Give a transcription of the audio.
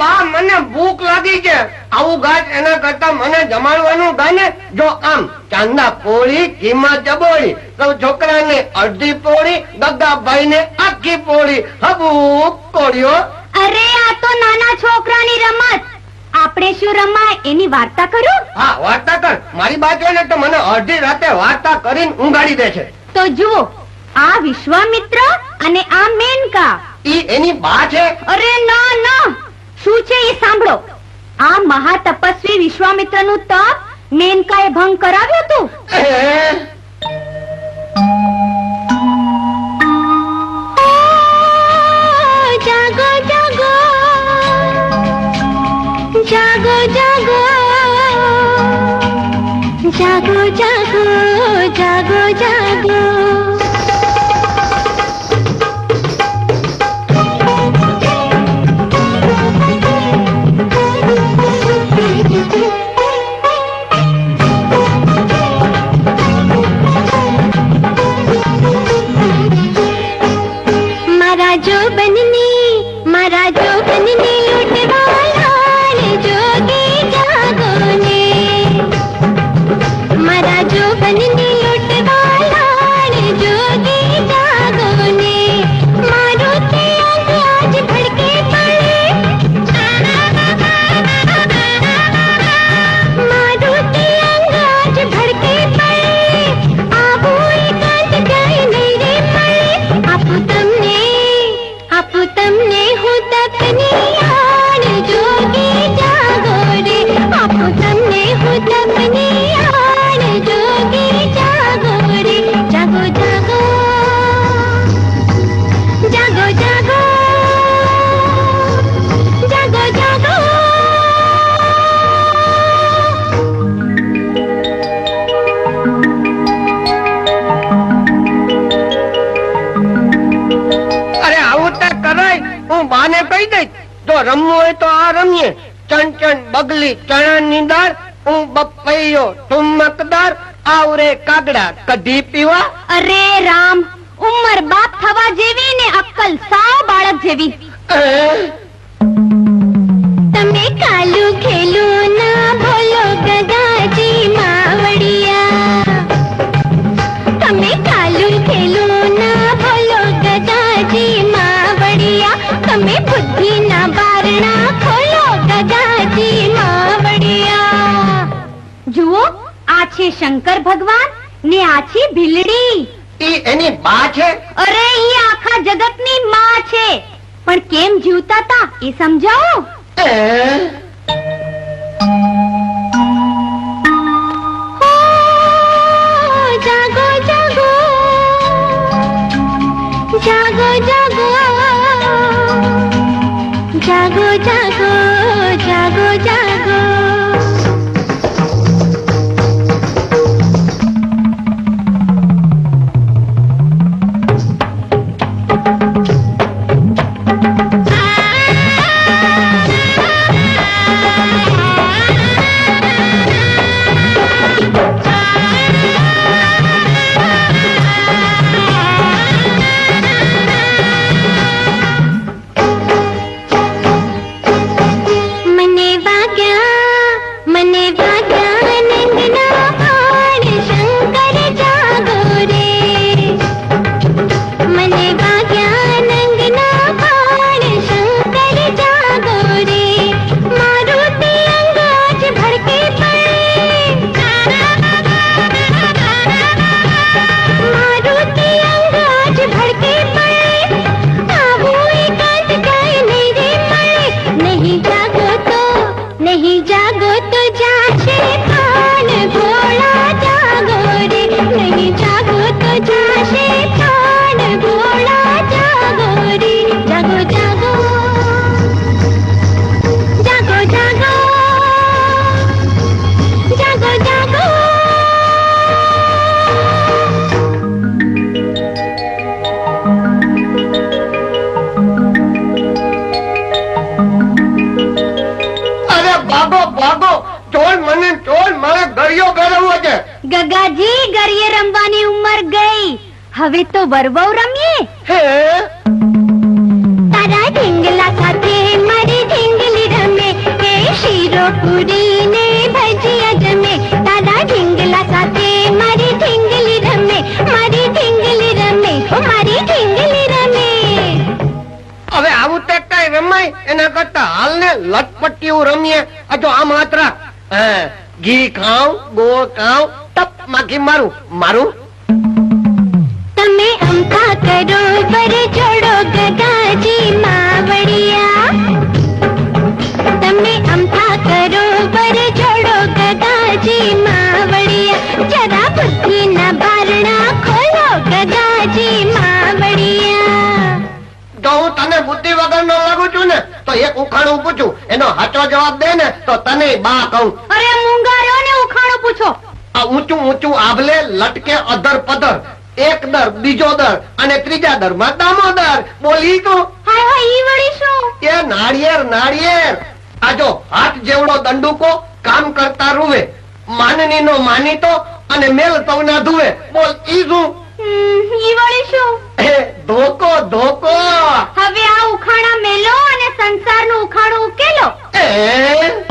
બા મને ભૂખ લાગી છે. આવું ઘાસ એના કરતા મને જમાડવાનું ગાને જો આમ ચાંદા પોળી કીમા ચબોળી તો છોકરાને અડધી પોળી ગગ્ગાભાઈ ને આખી પોળી. હબુ કોળીઓ. અરે આ તો નાના છોકરાની રમત. આપણે શું રમાય? એની વાર્તા કરો? હા વાર્તા કર. મારી બાજુ ને તો મને અડધી રાતે વાર્તા કરીને ઊંઘાડી દે છે. તો જુઓ આ વિશ્વામિત્ર અને આ મેનકા. ઈ એની બા છે. અરે ના ના. શું છે એ સાંભળો. આ મહાતપસ્વી વિશ્વામિત્રનું તપ મેનકાએ ભંગ કરાવ્યું જાગો જાગો જાગો. જાગો જાગો. જાગો જાગો. હું બાને કહી દઈશ, જો રમવું હોય તો આ રમીએ. ચણ ચણ, બગલી, ચણાની દાળ હું બપૈયો ઠુમકદાર આવરે કાગડા, કઢી પીવા. અરે રામ, ઉંમર બાપ થવા જેવી ને અક્કલ સાવ બાળક જેવી. તમે કાલું ખેલું ના ભોલો ગગાજી માવડિયા. તમે કાલું ખેલું ના બારણા ખોલો ગગાજી માવડિયા. જુઓ આ છે શંકર ભગવાન ને આ છે ભીલડી. ઈ એની બા છે? અરે ઈ આખા જગતની માં છે. પણ કેમ જીવતા તા એ સમજાવો? ગગાજી ગરિયે રમવાની ઉંમર ગઈ. હવે તો વરવવ રમીએ. તારા ઢીંગલા સાથે મારી ઢીંગલી રમે. એ શીરો પૂરી ને ભજીયા જમે. તારા ઢીંગલા સાથે મારી ઢીંગલી રમે. મારી ઢીંગલી રમે. મારી ઢીંગલી રમે. હવે આવું તે કઈ રમાય. એના કરતા હાલ ને લટપટ્ટીઓ રમીએ. આ તો આ માત્ર ઘી ખાવ ગોળ ખાવ માખી મારું? મારું? તમે અમથા કરો પર છોડો ગગાજી માવડિયા. તમે અમથા કરો પર છોડો ગગાજી માવડિયા. જરા બુદ્ધિના બારણા ખોલો ગગાજી માવડિયા. જો હું તને બુદ્ધિ વગર નો લાગુ છું ને તો એક ઉખાણું પૂછું. એનો સાચો જવાબ દે ને તો તને બા કહું. અરે મુંગારો ને ઉખાણો પૂછો. આ ઊંચું ઊંચું આભલે લટકે અધર પધર. એક દર બીજો દર અને ત્રીજા દરમાં દામોદર બોલી તું. એ નાળિયેર નાળિયેર. આજો હાથ જેવડો દંડુકો કામ કરતા રૂવે. માનની નો માનીતો અને મેલ તવના ધુવે. બોલ ઈ શું? ઈ વળી શું? એ ધોકો ધોકો. હવે આ ઉખાણા મેલો અને સંસારનું ઉખાણું ઉકેલો. એ